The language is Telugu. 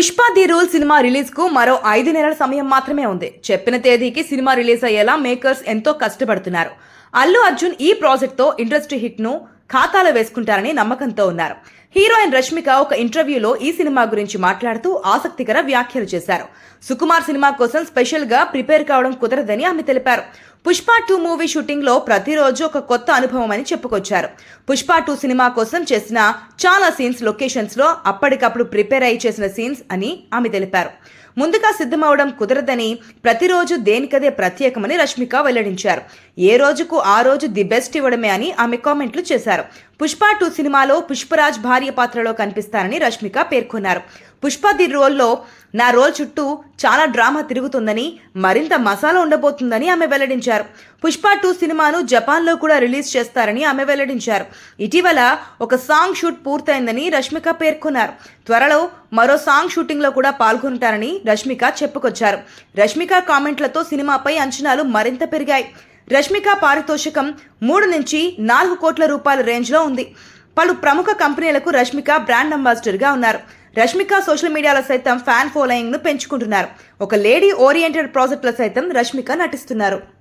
పుష్ప ది రూల్ సినిమా రిలీజ్కు మరో ఐదు నెలల సమయం మాత్రమే ఉంది. చెప్పిన తేదీకి సినిమా రిలీజ్ అయ్యేలా మేకర్స్ ఎంతో కష్టపడుతున్నారు. అల్లు అర్జున్ ఈ ప్రాజెక్ట్తో ఇండస్ట్రీ హిట్ను ఖాతాలో వేసుకుంటారని నమ్మకంతో ఉన్నారు. హీరోయిన్ రష్మిక ఒక ఇంటర్వ్యూలో ఈ సినిమా గురించి మాట్లాడుతూ ఆసక్తికర వ్యాఖ్యలు చేశారు. సుకుమార్ సినిమా కోసం స్పెషల్గా ప్రిపేర్ కావడం కుదరదని ఆమె తెలిపారు. పుష్ప టూ మూవీ షూటింగ్లో ప్రతిరోజు ఒక కొత్త అనుభవం అని చెప్పుకొచ్చారు. పుష్ప టూ సినిమా కోసం చేసిన చాలా సీన్స్ లొకేషన్స్లో అప్పటికప్పుడు ప్రిపేర్ అయి చేసిన సీన్స్ అని ఆమె తెలిపారు. ముందుగా సిద్ధమవడం కుదరదని ప్రతిరోజు దేనికదే ప్రత్యేకమని రష్మిక వెల్లడించారు. ఏ రోజుకు ఆ రోజు ది బెస్ట్ ఇవ్వడమే అని ఆమె కామెంట్లు చేశారు. పుష్ప టూ సినిమాలో పుష్పరాజ్ భార్య పాత్రలో కనిపిస్తారని రష్మిక పేర్కొన్నారు. పుష్ప ది రోల్లో నా రోల్ చుట్టూ చాలా డ్రామా తిరుగుతుందని మరింత మసాలా ఉండబోతుందని ఆమె వెల్లడించారు. పుష్ప టూ సినిమాను జపాన్లో కూడా రిలీజ్ చేస్తారని ఆమె వెల్లడించారు. ఇటీవల ఒక సాంగ్ షూట్ పూర్తయిందని రష్మిక పేర్కొన్నారు. త్వరలో మరో సాంగ్ షూటింగ్లో కూడా పాల్గొంటారని రష్మిక చెప్పుకొచ్చారు. రష్మిక కామెంట్లతో సినిమాపై అంచనాలు మరింత పెరిగాయి. రష్మిక పారితోషికం మూడు నుంచి నాలుగు కోట్ల రూపాయల రేంజ్లో ఉంది. పలు ప్రముఖ కంపెనీలకు రష్మిక బ్రాండ్ అంబాసిడర్గా ఉన్నారు. రష్మిక సోషల్ మీడియాలో సైతం ఫ్యాన్ ఫాలోయింగ్ను పెంచుకుంటున్నారు. ఒక లేడీ ఓరియంటెడ్ ప్రాజెక్టులో సైతం రష్మిక నటిస్తున్నారు.